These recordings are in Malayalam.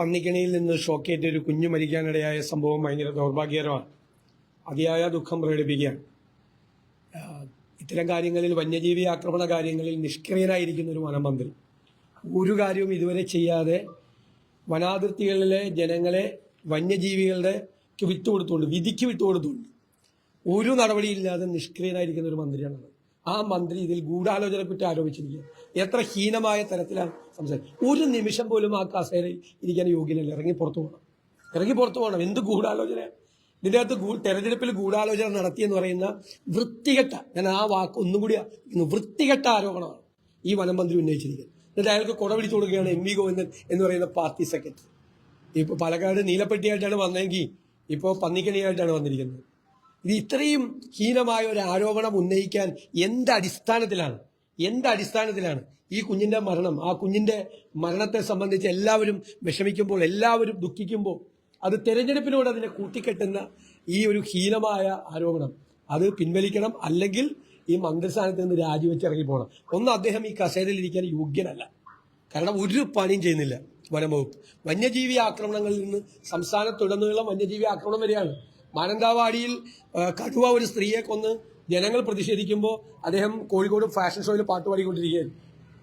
പന്നിക്കണിയിൽ നിന്ന് ഷോക്കേറ്റ് ഒരു കുഞ്ഞു മരിക്കാനിടയായ സംഭവം ഭയങ്കര ദൗർഭാഗ്യകരമാണ്. അതിയായ ദുഃഖം പ്രകടിപ്പിക്കുകയാണ്. ഇത്തരം കാര്യങ്ങളിൽ വന്യജീവി ആക്രമണ കാര്യങ്ങളിൽ നിഷ്ക്രിയനായിരിക്കുന്ന ഒരു വനമന്ത്രി. ഒരു കാര്യവും ഇതുവരെ ചെയ്യാതെ വനാതിർത്തികളിലെ ജനങ്ങളെ വന്യജീവികളുടെ വിട്ടുകൊടുത്തുകൊണ്ട് വിധിക്ക് വിട്ടുകൊടുത്തുകൊണ്ട് ഒരു നടപടിയില്ലാതെ നിഷ്ക്രിയനായിരിക്കുന്ന ഒരു മന്ത്രിയാണത് ആ മന്ത്രി ഇതിൽ ഗൂഢാലോചന കുറ്റം ആരോപിച്ചിരിക്കുക എത്ര ഹീനമായ തരത്തിലാണ് സംസാരിക്കുക ഒരു നിമിഷം പോലും ആ കസേരയിൽ ഇരിക്കാൻ യോഗ്യനല്ല. ഇറങ്ങി പുറത്തു പോകണം. ഇറങ്ങി പുറത്തു പോകണം. എന്ത് ഗൂഢാലോചന ഇതിന്റെ അകത്ത് തെരഞ്ഞെടുപ്പിൽ ഗൂഢാലോചന നടത്തിയെന്ന് പറയുന്ന വൃത്തികെട്ട ഞാൻ ആ വാക്ക് ഒന്നും കൂടി വൃത്തികെട്ട ആരോപണമാണ് ഈ വനം മന്ത്രി ഉന്നയിച്ചിരിക്കുന്നത്. എന്നിട്ട് അയാൾക്ക് കുട പിടിച്ചു കൊടുക്കുകയാണ് എം വി ഗോവിന്ദൻ എന്ന് പറയുന്ന പാർട്ടി സെക്രട്ടറി. ഇപ്പോൾ പാലക്കാട് നീലപ്പെട്ടിയായിട്ടാണ് വന്നെങ്കിൽ ഇപ്പോൾ പന്നിക്കണിയായിട്ടാണ് വന്നിരിക്കുന്നത്. ഇത് ഇത്രയും ഹീനമായ ഒരു ആരോപണം ഉന്നയിക്കാൻ എന്ത് അടിസ്ഥാനത്തിലാണ്? എന്ത് അടിസ്ഥാനത്തിലാണ് ഈ കുഞ്ഞിന്റെ മരണം? ആ കുഞ്ഞിന്റെ മരണത്തെ സംബന്ധിച്ച് എല്ലാവരും വിഷമിക്കുമ്പോൾ എല്ലാവരും ദുഃഖിക്കുമ്പോൾ അത് തെരഞ്ഞെടുപ്പിനോട് അതിനെ കൂട്ടിക്കെട്ടുന്ന ഈ ഒരു ഹീനമായ ആരോപണം. അത് പിൻവലിക്കണം അല്ലെങ്കിൽ ഈ മന്ത്രിസ്ഥാനത്ത് നിന്ന് രാജിവെച്ച് ഇറങ്ങി പോകണം. ഒന്ന് അദ്ദേഹം ഈ കസേരയിൽ ഇരിക്കാൻ യോഗ്യനല്ല. കാരണം ഒരു പണിയും ചെയ്യുന്നില്ല വനംവകുപ്പ്. വന്യജീവി ആക്രമണങ്ങളിൽ നിന്ന് സംസ്ഥാനത്തുടനീളം വന്യജീവി ആക്രമണം വരികയാണ്. മാനന്തവാടിയിൽ കടുവ ഒരു സ്ത്രീയെ കൊന്ന് ജനങ്ങൾ പ്രതിഷേധിക്കുമ്പോൾ അദ്ദേഹം കോഴിക്കോട് ഫാഷൻ ഷോയിൽ പാട്ട്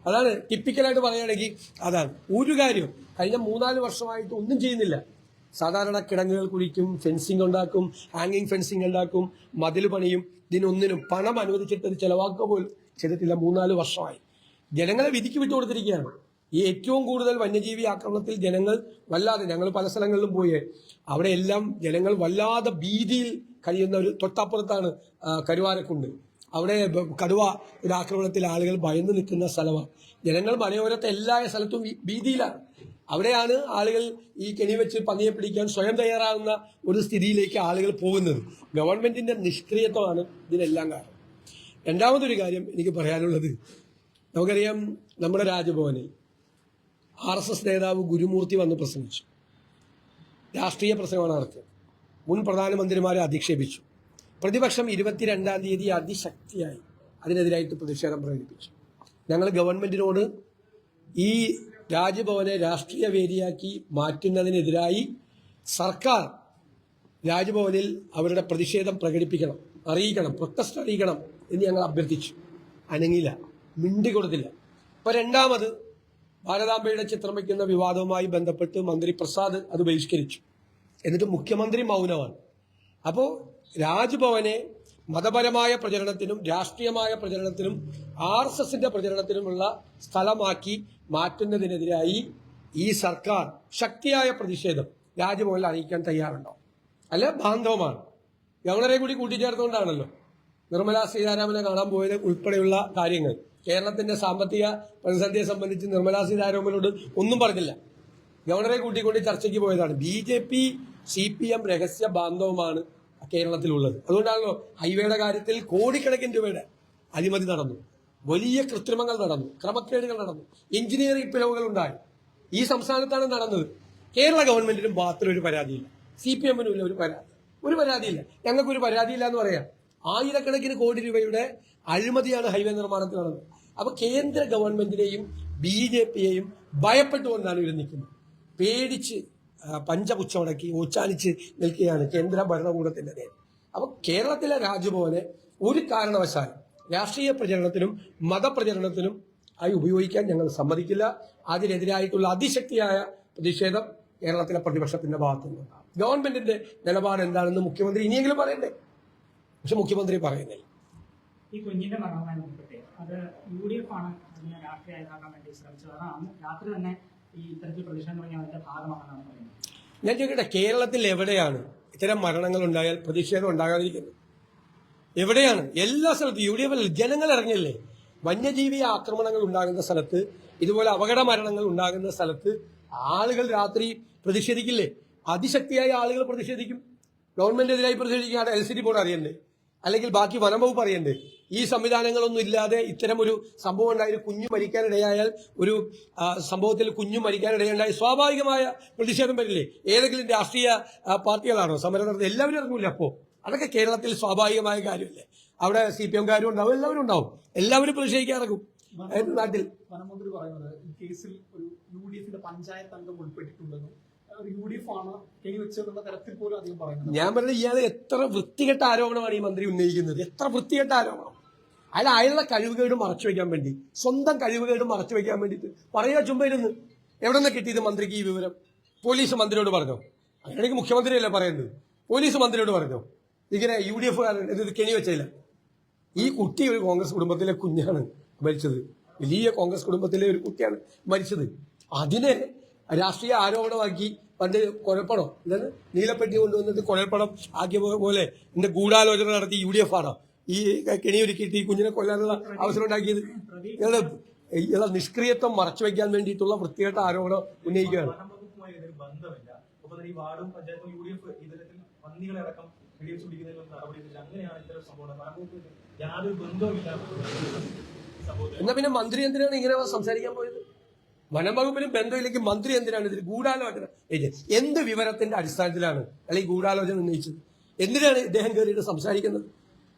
അതാണ് ടിപ്പിക്കലായിട്ട് പറയുകയാണെങ്കിൽ അതാണ്. ഒരു കാര്യം കഴിഞ്ഞ മൂന്നാൽ വർഷമായിട്ട് ഒന്നും ചെയ്യുന്നില്ല. സാധാരണ കിടങ്ങുകൾ കുഴിക്കും ഫെൻസിങ് ഉണ്ടാക്കും ഹാങ്ങിങ് ഫെൻസിങ് ഉണ്ടാക്കും മതിൽ പണിയും ഇതിനൊന്നിനും പണം അനുവദിച്ചിട്ട് ചെലവാക്കുക പോലും ചെയ്തിട്ടില്ല മൂന്നാൽ വർഷമായി. ജനങ്ങളെ വിധിക്ക് വിട്ടുകൊടുത്തിരിക്കുകയാണ്. ഈ ഏറ്റവും കൂടുതൽ വന്യജീവി ആക്രമണത്തിൽ ജനങ്ങൾ വല്ലാതെ ഞങ്ങൾ പല സ്ഥലങ്ങളിലും പോയി. അവിടെ എല്ലാം ജനങ്ങൾ വല്ലാതെ ഭീതിയിൽ കഴിയുന്ന ഒരു തൊട്ടപ്പുറത്താണ് കരുവാരക്കുണ്ട്. അവിടെ കടുവ ഒരു ആക്രമണത്തിൽ ആളുകൾ ഭയന്ന് നിൽക്കുന്ന സ്ഥലമാണ് ജനങ്ങൾ മലയോരത്തെ എല്ലാ സ്ഥലത്തും ഭീതിയിലാണ്. അവിടെയാണ് ആളുകൾ ഈ കെണി വെച്ച് പന്നിയെ പിടിക്കാൻ സ്വയം തയ്യാറാകുന്ന ഒരു സ്ഥിതിയിലേക്ക് ആളുകൾ പോകുന്നത്. ഗവൺമെന്റിന്റെ നിഷ്ക്രിയത്വമാണ് ഇതിനെല്ലാം കാരണം. രണ്ടാമതൊരു കാര്യം എനിക്ക് പറയാനുള്ളത്. നമുക്കറിയാം നമ്മുടെ രാജഭവനിൽ ആർ എസ് എസ് നേതാവ് ഗുരുമൂർത്തി വന്ന് പ്രസംഗിച്ചു. രാഷ്ട്രീയ പ്രസംഗമാണ് നടത്തിയത്. മുൻ പ്രധാനമന്ത്രിമാരെ അധിക്ഷേപിച്ചു. പ്രതിപക്ഷം ഇരുപത്തിരണ്ടാം തീയതി അതിശക്തിയായി അതിനെതിരായിട്ട് പ്രതിഷേധം പ്രകടിപ്പിച്ചു. ഞങ്ങൾ ഗവൺമെന്റിനോട് ഈ രാജ്ഭവനെ രാഷ്ട്രീയ വേദിയാക്കി മാറ്റുന്നതിനെതിരായി സർക്കാർ രാജ്ഭവനിൽ അവരുടെ പ്രതിഷേധം പ്രകടിപ്പിക്കണം അറിയിക്കണം പ്രൊട്ടസ്റ്റ് അറിയിക്കണം എന്ന് ഞങ്ങൾ അഭ്യർത്ഥിച്ചു. അനങ്ങില്ല മിണ്ടി കൊടുത്തില്ല ഇപ്പൊ രണ്ടാമത് ഭാരതാംബയുടെ ചിത്രം വയ്ക്കുന്ന വിവാദവുമായി ബന്ധപ്പെട്ട് മന്ത്രി പ്രസാദ് അത് ബഹിഷ്കരിച്ചു. എന്നിട്ട് മുഖ്യമന്ത്രി മൗനമാണ് അപ്പോൾ രാജ്ഭവനെ മതപരമായ പ്രചരണത്തിനും രാഷ്ട്രീയമായ പ്രചരണത്തിനും ആർ എസ് എസിന്റെ പ്രചരണത്തിനുമുള്ള സ്ഥലമാക്കി മാറ്റുന്നതിനെതിരായി ഈ സർക്കാർ ശക്തിയായ പ്രതിഷേധം രാജ്ഭവനിൽ അറിയിക്കാൻ തയ്യാറുണ്ടോ? അല്ല ബാന്ധവമാണ്. ഗവർണറെ കൂടി കൂട്ടിച്ചേർത്തുകൊണ്ടാണല്ലോ. നിർമ്മലാ സീതാരാമനെ കാണാൻ പോയത് ഉൾപ്പെടെയുള്ള കാര്യങ്ങൾ. കേരളത്തിന്റെ സാമ്പത്തിക പ്രതിസന്ധിയെ സംബന്ധിച്ച് നിർമ്മലാ സീതാരാമനോട് ഒന്നും പറഞ്ഞില്ല. ഗവർണറെ കൂട്ടിക്കൊണ്ട് ചർച്ചയ്ക്ക് പോയതാണ്. B J P C P M രഹസ്യ ബാന്ധവമാണ് കേരളത്തിലുള്ളത്. അതുകൊണ്ടാണല്ലോ ഹൈവേയുടെ കാര്യത്തിൽ കോടിക്കണക്കിന് രൂപയുടെ അഴിമതി നടന്നു. വലിയ കൃത്രിമങ്ങൾ നടന്നു. ക്രമക്കേടുകൾ നടന്നു. എഞ്ചിനീയറിംഗ് പിഴവുകൾ ഉണ്ടായി. ഈ സംസ്ഥാനത്താണ് നടന്നത്. കേരള ഗവൺമെന്റിനും ഭാഗത്തിൽ ഒരു പരാതിയില്ല. സി പി എമ്മിനും ഒരു പരാതി. ഒരു പരാതിയില്ല. ഞങ്ങൾക്ക് ഒരു പരാതിയില്ല എന്ന് പറയാം. ആയിരക്കണക്കിന് കോടി രൂപയുടെ അഴിമതിയാണ് ഹൈവേ നിർമ്മാണത്തിൽ നടന്നത്. അപ്പൊ കേന്ദ്ര ഗവൺമെന്റിനെയും ബി ജെ പിയെയും ഭയപ്പെട്ടുകൊണ്ടാണ് ഇവർ നിൽക്കുന്നത്. പേടിച്ച് പഞ്ചപുച്ചമടക്കി ഉച്ചാനിച്ച് നിൽക്കുകയാണ് കേന്ദ്ര ഭരണകൂടത്തിന്റെ നേരം. അപ്പൊ കേരളത്തിലെ രാജ്ഭവനെ ഒരു കാരണവശാലും രാഷ്ട്രീയ പ്രചരണത്തിനും മതപ്രചരണത്തിനും ആയി ഉപയോഗിക്കാൻ ഞങ്ങൾ സമ്മതിക്കില്ല. അതിനെതിരായിട്ടുള്ള അതിശക്തിയായ പ്രതിഷേധം കേരളത്തിലെ പ്രതിപക്ഷത്തിന്റെ ഭാഗത്തുനിന്നുണ്ടാകും. ഗവൺമെന്റിന്റെ നിലപാട് എന്താണെന്ന് മുഖ്യമന്ത്രി ഇനിയെങ്കിലും പറയണ്ടേ? പക്ഷെ മുഖ്യമന്ത്രി പറയുന്നില്ല. ഈ കുഞ്ഞിന്റെ മരണവുമായി ബന്ധപ്പെട്ട് അത് യു ഡി എഫ് ആണ് അതിനെ രാഷ്ട്രീയമാക്കാൻ വേണ്ടി ശ്രമിച്ചത്. അതാണ് രാത്രി തന്നെ ഈ ഇത്തരത്തിൽ പ്രതിഷേധം തുടങ്ങിയ അതിന്റെ ഭാഗമാണെന്നാണ് പറയുന്നത്. ഞാൻ ചോദിക്കട്ടെ കേരളത്തിൽ എവിടെയാണ് ഇത്തരം മരണങ്ങൾ ഉണ്ടായാൽ പ്രതിഷേധം ഉണ്ടാകാതിരിക്കുന്നത്? എവിടെയാണ്? എല്ലാ സ്ഥലത്തും യു ഡി എഫ് ജനങ്ങൾ ഇറങ്ങിയല്ലേ വന്യജീവി ആക്രമണങ്ങൾ ഉണ്ടാകുന്ന സ്ഥലത്ത് ഇതുപോലെ അപകട മരണങ്ങൾ ഉണ്ടാകുന്ന സ്ഥലത്ത് ആളുകൾ രാത്രി പ്രതിഷേധിക്കില്ലേ? അതിശക്തിയായ ആളുകൾ പ്രതിഷേധിക്കും. ഗവൺമെന്റിനെതിരായി പ്രതിഷേധിക്കാതെ എൽ സി ഡി ബോർഡ് അറിയണ്ടേ? അല്ലെങ്കിൽ ബാക്കി വനം വകുപ്പ് അറിയണ്ടേ? ഈ സംവിധാനങ്ങളൊന്നും ഇല്ലാതെ ഇത്തരം ഒരു സംഭവം ഉണ്ടായ. ഒരു കുഞ്ഞു മരിക്കാനിടയായാൽ ഒരു സംഭവത്തിൽ കുഞ്ഞു മരിക്കാനിടയുണ്ടായി. സ്വാഭാവികമായ പ്രതിഷേധം വരില്ലേ? ഏതെങ്കിലും രാഷ്ട്രീയ പാർട്ടികളാണോ? സമരം നടത്തുന്നത് എല്ലാവരും ഇറങ്ങില്ല അപ്പോ? അതൊക്കെ കേരളത്തിൽ സ്വാഭാവികമായ കാര്യമല്ലേ? അവിടെ സി പി എംകാരും ഉണ്ടാവും എല്ലാവരും ഉണ്ടാവും. എല്ലാവരും പ്രതിഷേധിക്കാൻ ഇറങ്ങും. നാട്ടിൽ? വനമന്ത്രി പറയുന്നത് കേസിൽ ഒരു യു ഡി എഫിന്റെ പഞ്ചായത്ത് അംഗം ഉൾപ്പെട്ടിട്ടുണ്ടെന്നും തരത്തിൽ പോലും അധികം പറയുന്നത്. ഞാൻ പറഞ്ഞ ഇയാൾ എത്ര വൃത്തികെട്ട ആരോപണമാണ് ഈ മന്ത്രി ഉന്നയിക്കുന്നത്. എത്ര വൃത്തികെട്ട ആരോപണം. അയാൾ അയാളുടെ കഴിവുകേട് മറച്ചു വെക്കാൻ വേണ്ടി സ്വന്തം കഴിവുകേട് മറച്ചു വെക്കാൻ വേണ്ടിയിട്ട് പറയുക ചുമ്പയിരുന്ന് എവിടെ നിന്ന് കിട്ടിയത് മന്ത്രിക്ക് ഈ വിവരം? പോലീസ് മന്ത്രിയോട് പറഞ്ഞോ? അങ്ങനെയാണെങ്കിൽ മുഖ്യമന്ത്രിയല്ലേ പറയുന്നത്? പോലീസ് മന്ത്രിയോട് പറഞ്ഞോ? ഇങ്ങനെ യു ഡി എഫ് ഇത് കെണി വെച്ചില്ല. ഈ കുട്ടി ഒരു കോൺഗ്രസ് കുടുംബത്തിലെ കുഞ്ഞാണ് മരിച്ചത്. വലിയ കോൺഗ്രസ് കുടുംബത്തിലെ ഒരു കുട്ടിയാണ് മരിച്ചത്. അതിനെ രാഷ്ട്രീയ ആരോപണമാക്കി പണ്ട് കുഴപ്പണോ എന്താണ് നീലപ്പെട്ടി കൊണ്ടുവന്നിട്ട് കുഴൽപ്പണം ആക്കിയ പോലെ എന്റെ ഗൂഢാലോചന നടത്തി യു ഡി എഫ് ആണോ. ഈ കെണി ഒരുക്കിയിട്ട് ഈ കുഞ്ഞിനെ കൊല്ലാനുള്ള അവസരം ഉണ്ടാക്കിയത്. ഇയാൾ നിഷ്ക്രിയത്വം മറച്ചു വെക്കാൻ വേണ്ടിയിട്ടുള്ള വൃത്തികെട്ട ആരോപണം ഉന്നയിക്കുകയാണ്. എന്നാ പിന്നെ മന്ത്രി എന്തിനാണ് ഇങ്ങനെ സംസാരിക്കാൻ പോയത്? വനം വകുപ്പിനും ബന്ധമില്ലെങ്കിൽ മന്ത്രി എന്തിനാണ് ഇതിൽ ഗൂഢാലോചന? എന്ത് വിവരത്തിന്റെ അടിസ്ഥാനത്തിലാണ് അല്ലെങ്കിൽ ഗൂഢാലോചന ഉന്നയിച്ചത്? എന്തിനാണ് ഇദ്ദേഹം കയറിയിട്ട് സംസാരിക്കുന്നത്?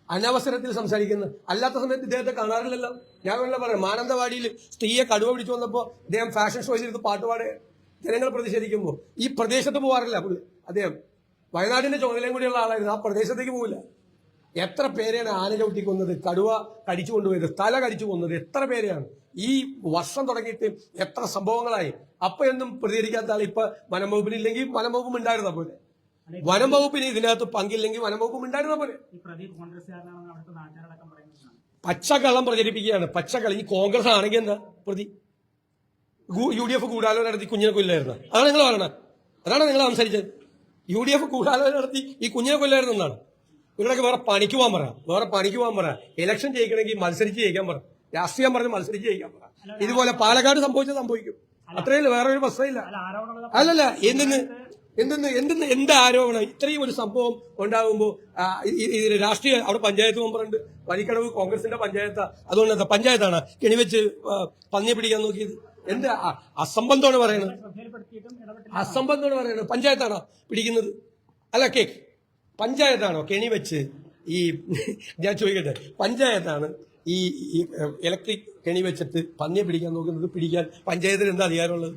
അനവസരത്തിൽ സംസാരിക്കുന്നത്. അല്ലാത്ത സമയത്ത് ഇദ്ദേഹത്തെ കാണാറില്ലല്ലോ. ഞാൻ വേണ്ട പറയാം മാനന്തവാടിയിൽ സ്ത്രീയെ കടുവ പിടിച്ചു വന്നപ്പോൾ ഇദ്ദേഹം ഫാഷൻ ഷോയിൽ ഇരുന്ന് പാട്ടുപാടെ ജനങ്ങൾ പ്രതിഷേധിക്കുമ്പോൾ ഈ പ്രദേശത്ത് പോകാറില്ല അദ്ദേഹം വയനാടിന്റെ ചുമതലയും കൂടിയുള്ള ആളായിരുന്നു. ആ പ്രദേശത്തേക്ക് പോകില്ല എത്ര പേരെയാണ് ആന ചവിട്ടി കൊന്നത് കടുവ കടിച്ചു കൊണ്ടുപോയത് തല കടിച്ചു കൊന്നത് എത്ര പേരെയാണ്? ഈ വർഷം തുടങ്ങിയിട്ട് എത്ര സംഭവങ്ങളായി? അപ്പൊ എന്നും പ്രതികരിക്കാത്ത ആൾ ഇപ്പൊ വനം വകുപ്പിനില്ലെങ്കിൽ വനം വകുപ്പും ഉണ്ടായിരുന്ന പോലെ വനം വകുപ്പിന് ഇതിനകത്ത് പങ്കില്ലെങ്കിൽ വനം വകുപ്പും ഉണ്ടായിരുന്ന പോലെ പച്ചക്കള്ളം പ്രചരിപ്പിക്കുകയാണ്. പച്ചക്കള്ളം ഈ കോൺഗ്രസ് ആണെങ്കിൽ എന്താ? പ്രതി യു ഡി എഫ് കൂടാലോ നടത്തി കുഞ്ഞിനെ കൊല്ലായിരുന്നു. അതാണ് നിങ്ങൾ പറയണത്. അതാണ് നിങ്ങൾ സംസാരിച്ചത്. യു ഡി എഫ് കൂടാലോ നടത്തി ഈ കുഞ്ഞിനെ കൊല്ലായിരുന്നു എന്നാണ്. നിങ്ങളൊക്കെ വേറെ പണിക്ക് പോകാൻ പറ. വേറെ പണിക്ക് പോകാൻ പറ. ഇലക്ഷൻ ജയിക്കണമെങ്കിൽ മത്സരിച്ച് ജയിക്കാൻ പറ. രാഷ്ട്രീയം പറഞ്ഞ് മത്സരിച്ച് ജയിക്കാൻ പറ. ഇതുപോലെ പാലക്കാട് സംഭവിച്ചത് സംഭവിക്കും. അത്രയില്ല വേറെ ഒരു പ്രശ്നമില്ല. അല്ലല്ല എന്തെന്ന്? എന്തെന്ന്? എന്തെന്ന്? എന്ത് ആരോപണം? ഇത്രയും ഒരു സംഭവം ഉണ്ടാകുമ്പോൾ ഇതിന് രാഷ്ട്രീയ അവിടെ പഞ്ചായത്ത് മെമ്പറുണ്ട്. വരിക്കടവ് കോൺഗ്രസിന്റെ പഞ്ചായത്ത്. അതുകൊണ്ട് എന്താ? പഞ്ചായത്താണ്. കെണിവെച്ച് പന്നി പന്നിയെ പിടിക്കാൻ നോക്കിയത്. എന്ത്? അസംബന്ധമാണ് പറയുന്നത് അസംബന്ധമാണ് പറയുന്നത് പഞ്ചായത്താണോ പിടിക്കുന്നത്? അല്ല കേക്ക് പഞ്ചായത്താണോ കെണി വെച്ച് ഈ ഞാൻ ചോദിക്കട്ടെ പഞ്ചായത്താണ് ഈ ഇലക്ട്രിക് കെണി വെച്ചിട്ട് പന്നിയെ പിടിക്കാൻ നോക്കുന്നത് പിടിക്കാൻ പഞ്ചായത്തിന് എന്താ അധികാരമുള്ളത്?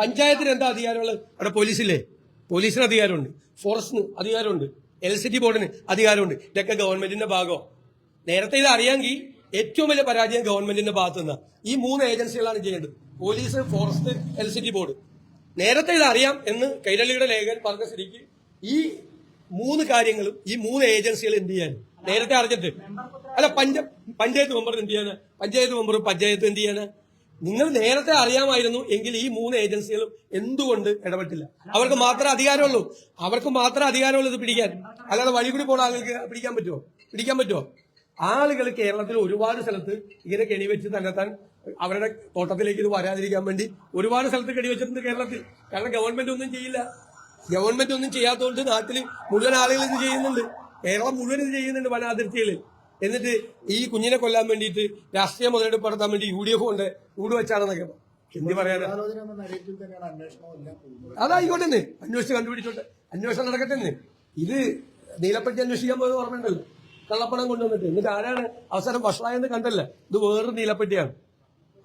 പഞ്ചായത്തിന് എന്താ അധികാരമുള്ളത്? അവിടെ പോലീസില്ലേ? പോലീസിന് അധികാരമുണ്ട്. ഫോറസ്റ്റിന് അധികാരമുണ്ട്. ഇലക്ട്രിസിറ്റി ബോർഡിന് അധികാരമുണ്ട്. ഇതൊക്കെ ഗവൺമെന്റിന്റെ ഭാഗം? നേരത്തെ ഇത് അറിയാമെങ്കിൽ ഏറ്റവും വലിയ പരാജയം ഗവൺമെന്റിന്റെ ഭാഗത്ത് നിന്നാ. ഈ മൂന്ന് ഏജൻസികളാണ് ചെയ്യേണ്ടത്. പോലീസ് ഫോറസ്റ്റ് ഇലക്ട്രിസിറ്റി ബോർഡ് നേരത്തെ ഇത് അറിയാം എന്ന് കൈരളിയുടെ ലേഖകൻ പറഞ്ഞ സ്ഥിതിക്ക് ഈ മൂന്ന് കാര്യങ്ങളും ഈ മൂന്ന് ഏജൻസികൾ എന്ത് ചെയ്യാൻ? നേരത്തെ അറിഞ്ഞിട്ട്. അല്ല പഞ്ച പഞ്ചായത്ത് മെമ്പർ എന്ത് ചെയ്യാന്? പഞ്ചായത്ത് മെമ്പർ പഞ്ചായത്ത് എന്ത് ചെയ്യാന്? നിങ്ങൾ നേരത്തെ അറിയാമായിരുന്നു എങ്കിൽ ഈ മൂന്ന് ഏജൻസികളും എന്തുകൊണ്ട് ഇടപെട്ടില്ല? അവർക്ക് മാത്രമേ അധികാരമുള്ളൂ. അവർക്ക് മാത്രമേ അധികാരമുള്ളൂ ഇത് പിടിക്കാൻ. അല്ലാതെ വഴി കൂടി പോണ ആളുകൾക്ക് പിടിക്കാൻ പറ്റുമോ? പിടിക്കാൻ പറ്റുമോ? ആളുകൾ കേരളത്തിൽ ഒരുപാട് സ്ഥലത്ത് ഇങ്ങനെ കെണിവെച്ച് തന്നെത്താൻ അവരുടെ തോട്ടത്തിലേക്ക് ഇത് വരാതിരിക്കാൻ വേണ്ടി ഒരുപാട് സ്ഥലത്ത് കെണിവെച്ചിട്ടുണ്ട് കേരളത്തിൽ. കാരണം ഗവൺമെന്റ് ഒന്നും ചെയ്യില്ല. ഗവൺമെന്റ് ഒന്നും ചെയ്യാത്തതുകൊണ്ട് നാട്ടിൽ മുഴുവൻ ആളുകൾ ഇത് ചെയ്യുന്നുണ്ട്. കേരളം മുഴുവൻ ഇത് ചെയ്യുന്നുണ്ട് വന അതിർത്തിയിൽ എന്നിട്ട് ഈ കുഞ്ഞിനെ കൊല്ലാൻ വേണ്ടിയിട്ട് രാഷ്ട്രീയ മുതലെടുപ്പ് നടത്താൻ വേണ്ടി യു ഡി എഫ് കൊണ്ട് കൂട് വെച്ചാണെന്നൊക്കെ എന്ത് പറയാനാ? അതായിക്കോട്ടെ അന്വേഷിച്ച് കണ്ടുപിടിച്ചോട്ടെ. അന്വേഷണം നടക്കട്ടെ ഇത് നീലപ്പറ്റി അന്വേഷിക്കാൻ പോയത് ഓർമ്മയുണ്ടല്ലോ. കള്ളപ്പണം കൊണ്ടുവന്നിട്ട്. എന്നിട്ട് ആരാണ് അവസാനം വഷളായെന്ന് കണ്ടല്ല. ഇത് വേറൊരു നീലപ്പെട്ടിയാണ്.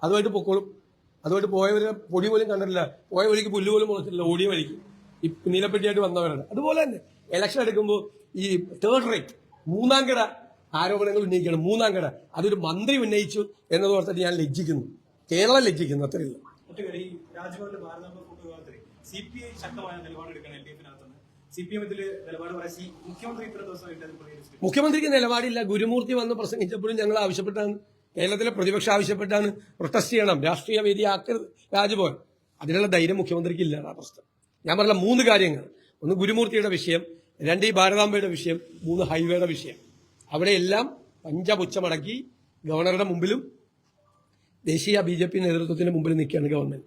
അതുമായിട്ട് പൊക്കോളും. അതുമായിട്ട് പോയവരെ പൊടി പോലും കണ്ടിട്ടില്ല. പോയ വഴിക്ക് പുല്ല് പോലും മുളച്ചിട്ടില്ല. ഓടിയ വഴിക്ക്. ഈ നീലപ്പെട്ടിയായിട്ട് വന്നവരാണ്. അതുപോലെ തന്നെ ഇലക്ഷൻ എടുക്കുമ്പോൾ ഈ തേർഡ് റേറ്റ് മൂന്നാം കിട ആരോപണങ്ങൾ ഉന്നയിക്കുകയാണ്. മൂന്നാം കിട. അതൊരു മന്ത്രി ഉന്നയിച്ചു എന്നത് ഓർത്തിട്ട് ഞാൻ ലജ്ജിക്കുന്നു. കേരളം ലജ്ജിക്കുന്നു അത്രയേ ഉള്ളൂ. സി പി ഐ ശക്തമായ നിലപാടെടുക്കണം എൽ ഡി എഫിനകത്തുനിന്ന് മുഖ്യമന്ത്രിക്ക് നിലപാടില്ല. ഗുരുമൂർത്തി വന്ന് പ്രസംഗിച്ചപ്പോഴും ഞങ്ങൾ ആവശ്യപ്പെട്ടാണ്. കേരളത്തിലെ പ്രതിപക്ഷം ആവശ്യപ്പെട്ടാണ്. പ്രൊട്ടസ്റ്റ് ചെയ്യണം. രാഷ്ട്രീയ വേദി ആക്കരുത്. രാജ്ഭവൻ. അതിനുള്ള ധൈര്യം മുഖ്യമന്ത്രിക്ക് ഇല്ല ആ പ്രശ്നം. ഞാൻ പറഞ്ഞ മൂന്ന് കാര്യങ്ങൾ. ഒന്ന് ഗുരുമൂർത്തിയുടെ വിഷയം രണ്ട് ഈ ഭാരതാംബയുടെ വിഷയം മൂന്ന് ഹൈവേയുടെ വിഷയം. അവിടെയെല്ലാം പഞ്ചപുച്ഛമടക്കി ഗവർണറുടെ മുമ്പിലും ദേശീയ ബി ജെ പി നേതൃത്വത്തിന്റെ മുമ്പിൽ നിൽക്കുകയാണ് ഗവൺമെന്റ്.